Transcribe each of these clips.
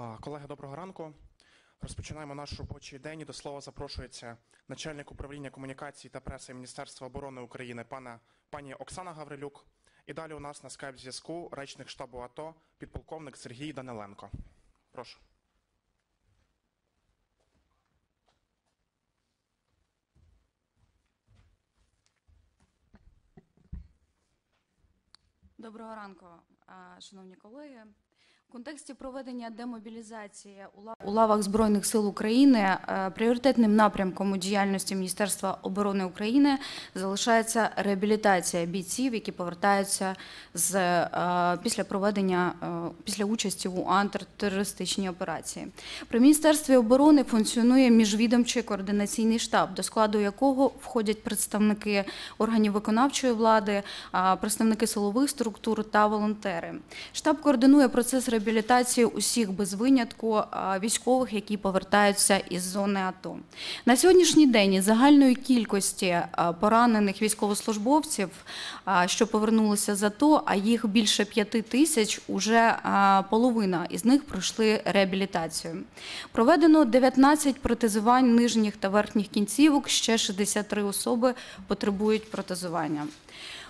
Колеги, доброго ранку. Розпочинаємо наш робочий день. До слова запрошується начальник управління комунікації та преси Міністерства оборони України пана, пані Оксана Гаврилюк. І далі у нас на скайп-зв'язку речник штабу АТО, підполковник Сергій Даниленко. Прошу. Доброго ранку, шановні колеги. У контексті проведення демобілізації у лавах Збройних сил України е, пріоритетним напрямком у діяльності Міністерства оборони України залишається реабілітація бійців, які повертаються з е, після проведення е, після участі у антитерористичній операції. При міністерстві оборони функціонує міжвідомчий координаційний штаб, до складу якого входять представники органів виконавчої влади, представники силових структур та волонтери. Штаб координує процес реабілітації усіх без винятку військових, які повертаються із зони АТО. На сьогоднішній день із загальної кількості поранених військовослужбовців, що повернулися з АТО, а їх більше п'яти тисяч, уже половина із них пройшли реабілітацію. Проведено 19 протезувань нижніх та верхніх кінцівок, ще 63 особи потребують протезування.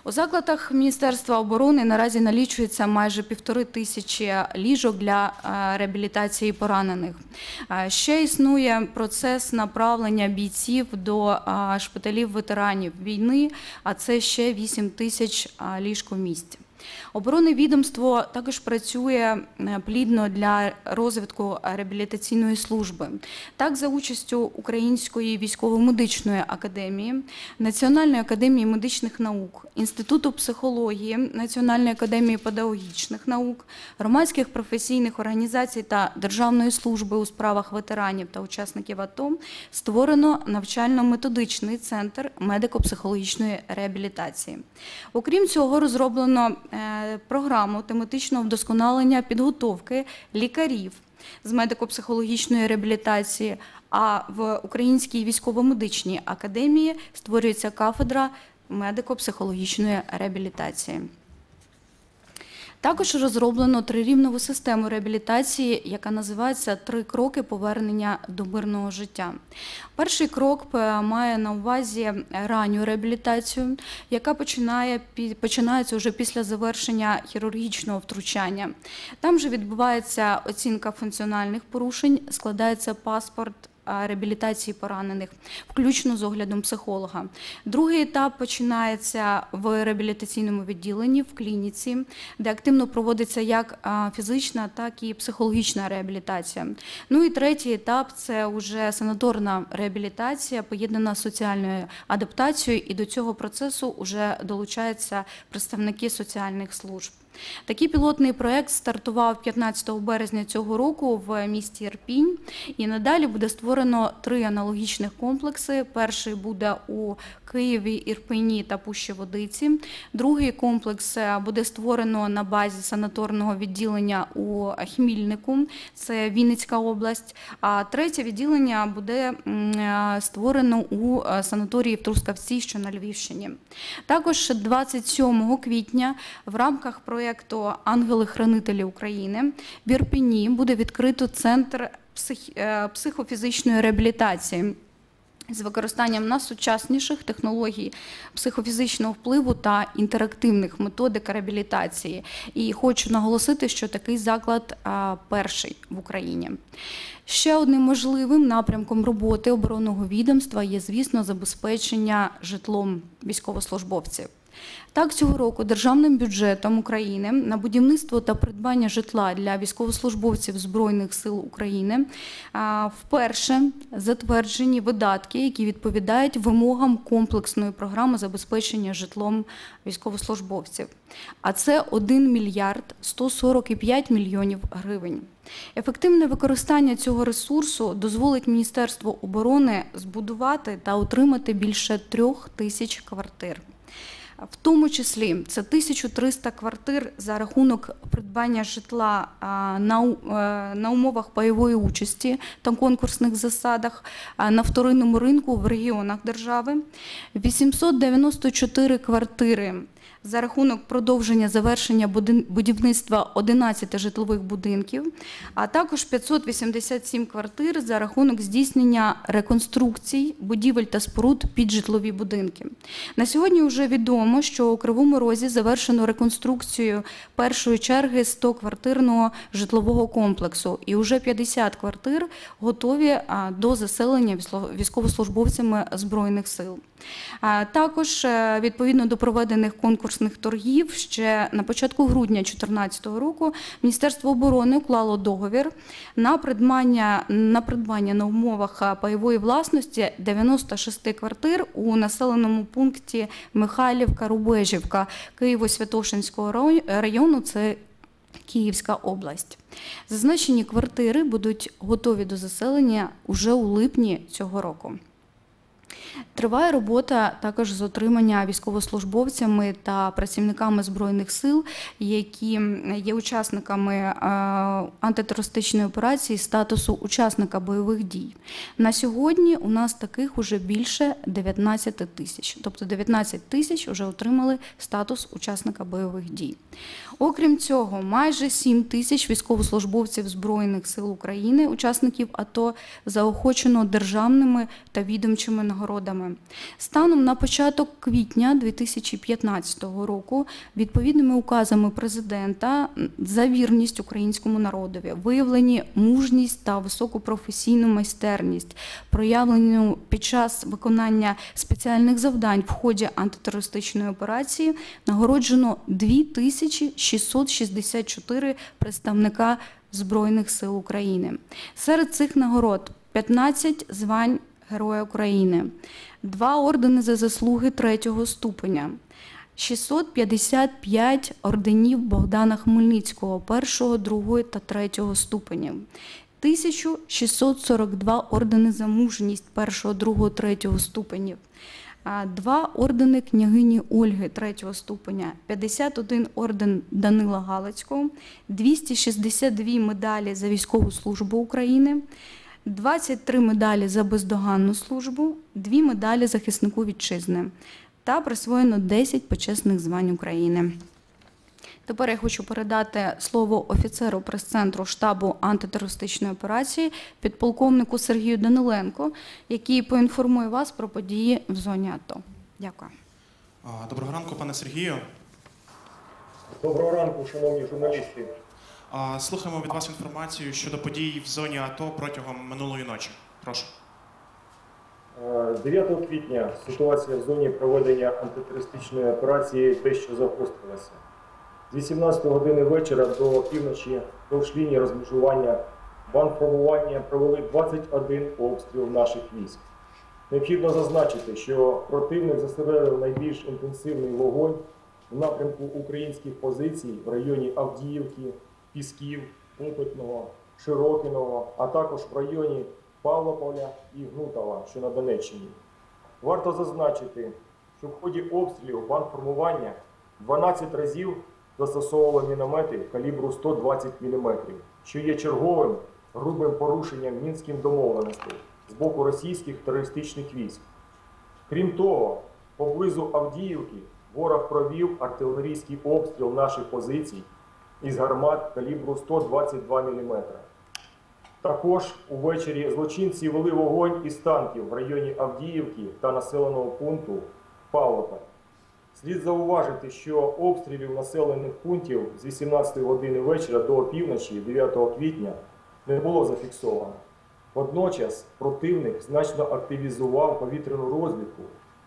У закладах Міністерства оборони наразі налічується майже півтори тисячі ліжок для е, реабілітації поранених. Е, Ще існує процес направлення бійців до е, шпиталів ветеранів війни, а це ще 8 тисяч ліжко ліжкомісць. Оборонне відомство також працює е, плідно для розвитку реабілітаційної служби. Так, за участю Української військово-медичної академії, Національної академії медичних наук, Інституту психології, Національної академії педагогічних наук, громадських професійних організацій та Державної служби у справах ветеранів та учасників АТО створено навчально-методичний центр медико-психологічної реабілітації. Окрім цього, розроблено програму тематичного вдосконалення підготовки лікарів з медико-психологічної реабілітації. А в Українській військово-медичній академії створюється кафедра медико-психологічної реабілітації. Також розроблено трирівнову систему реабілітації, яка називається Три кроки повернення до мирного життя. Перший крок має на увазі ранню реабілітацію, яка починає починається вже після завершення хірургічного втручання. Там же відбувається оцінка функціональних порушень, складається паспорт реабілітації поранених, включно з оглядом психолога. Другий етап починається в реабілітаційному відділенні в клініці, де активно проводиться як фізична, так і психологічна реабілітація. Ну і третій етап це вже санаторна реабілітація, поєднана з соціальною адаптацією, і до цього процесу вже долучаються представники соціальних служб. Такий пілотний проект стартував 15 березня цього року в місті Ірпінь, і надалі буде створено три аналогічних комплекси. Перший буде у Києві, Ірпені та Пущеводиці. Другий комплекс е, буде створено на базі санаторного відділення у Хмільнику, це Вінницька область. А третє відділення буде е, створено у е, санаторії в Трускавці, що на Львівщині. Також 27 квітня в рамках проєкту Ангели-хранителі України в Ірпені буде відкрито центр псих- психофізичної реабілітації з використанням найсучасніших технологій психофізичного впливу та інтерактивних методик реабілітації. І хочу наголосити, що такий заклад перший в Україні. Ще одним можливим напрямком роботи оборонного відомства є, звісно, забезпечення житлом військовослужбовців. Так, цього року державним бюджетом України на будівництво та придбання житла для військовослужбовців Збройних сил України вперше затверджені видатки, які відповідають вимогам комплексної програми забезпечення житлом військовослужбовців. А це 1 мільярд 145 мільйонів гривень. Ефективне використання цього ресурсу дозволить Міністерству оборони збудувати та утримати більше трьох тисяч квартир. В тому числі це 1300 квартир за рахунок придбання житла на, е, на умовах пайової участі та конкурсних засадах на вторинному ринку в регіонах держави, 894 квартири за рахунок продовження завершення будівництва 11 житлових будинків, а також 587 квартир за рахунок здійснення реконструкцій будівель та споруд під житлові будинки. На сьогодні вже відомо, що у Кривому Розі завершено реконструкцію першої черги 100-квартирного житлового комплексу, і вже 50 квартир готові до заселення військовослужбовцями Збройних сил. Також е, відповідно до проведених конкурсних торгів ще на початку грудня 2014 року Міністерство оборони уклало договір на придбання на придбання на умовах пайової власності 96 квартир у населеному пункті Михайлівка-Рубежівка Києво-Святошинського району. Це Київська область. Зазначені квартири будуть готові до заселення уже у липні цього року. Триває робота також з отримання військовослужбовцями та працівниками збройних сил, які є учасниками е, антитерористичної операції статусу учасника бойових дій. На сьогодні у нас таких уже більше 19 тисяч, тобто 19 тисяч вже отримали статус учасника бойових дій. Окрім цього, майже 7 тисяч військовослужбовців Збройних сил України, учасників АТО, заохочено державними та відомчими нагородами. Станом на початок квітня 2015 року відповідними указами президента за вірність українському народові, виявлені мужність та високу професійну майстерність, проявлену під час виконання спеціальних завдань в ході антитерористичної операції, нагороджено 2664 представника Збройних сил України. Серед цих нагород 15 звань Героя України, два ордени за заслуги третього ступеня, 655 орденів Богдана Хмельницького першого, другого та третього ступенів, 1642 ордени за мужність першого, другого, третього ступенів, два ордени княгині Ольги третього ступеня, 51 орден Данила Галицького, 262 медалі за військову службу України, 23 медалі за бездоганну службу, 2 медалі захиснику вітчизни. Та присвоєно 10 почесних звань України. Тепер я хочу передати слово офіцеру прес-центру штабу антитерористичної операції, підполковнику Сергію Даниленко, який поінформує вас про події в зоні АТО. Дякую. Доброго ранку, пане Сергію. Доброго ранку, шановні журналісти. Слухаємо від вас інформацію щодо подій в зоні АТО протягом минулої ночі. Прошу. Е, 9 квітня ситуація в зоні проведення антитерористичної операції дещо загострилася. З 18 години вечора до півночі довж лінії розмежування банформування провели 21 обстріл наших військ. Необхідно зазначити, що противник зосередив найбільш інтенсивний вогонь в напрямку українських позицій в районі Авдіївки, Пісків, Опитного, Широкиного, а також в районі Павлополя і Гнутова, що на Донеччині. Варто зазначити, що в ході обстрілів банформування 12 разів застосовували міномети калібру 120 мм, що є черговим грубим порушенням мінським домовленостей з боку російських терористичних військ. Крім того, поблизу Авдіївки ворог провів артилерійський обстріл наших позицій із гармат калібру 122 мм. Також увечері злочинці вели вогонь із танків в районі Авдіївки та населеного пункту Павлополь. Слід зауважити, що обстрілів населених пунктів з 18 години вечора до опівночі 9 квітня не було зафіксовано. Водночас противник значно активізував повітряну розвідку.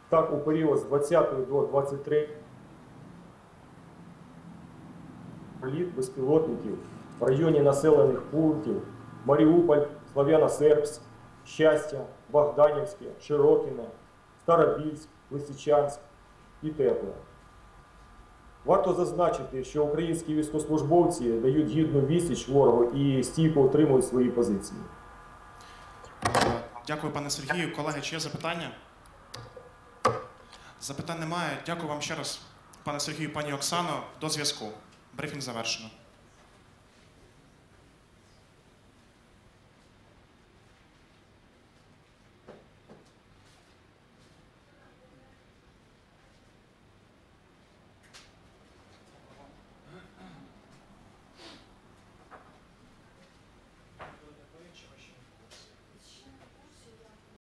Так, у період з 20 до 23 політ безпілотників в районі населених пунктів Маріуполь, Слов'яно-Сербськ, Щастя, Богданівське, Широкине, Старобільськ, Лисичанськ і Тепле. Варто зазначити, що українські військовослужбовці дають гідну відсіч ворогу і стійко отримують свої позиції. Дякую, пане Сергію. Колеги, чи є запитання? Запитань немає. Дякую вам ще раз, пане Сергію, пані Оксано. До зв'язку. Брифінг завершено.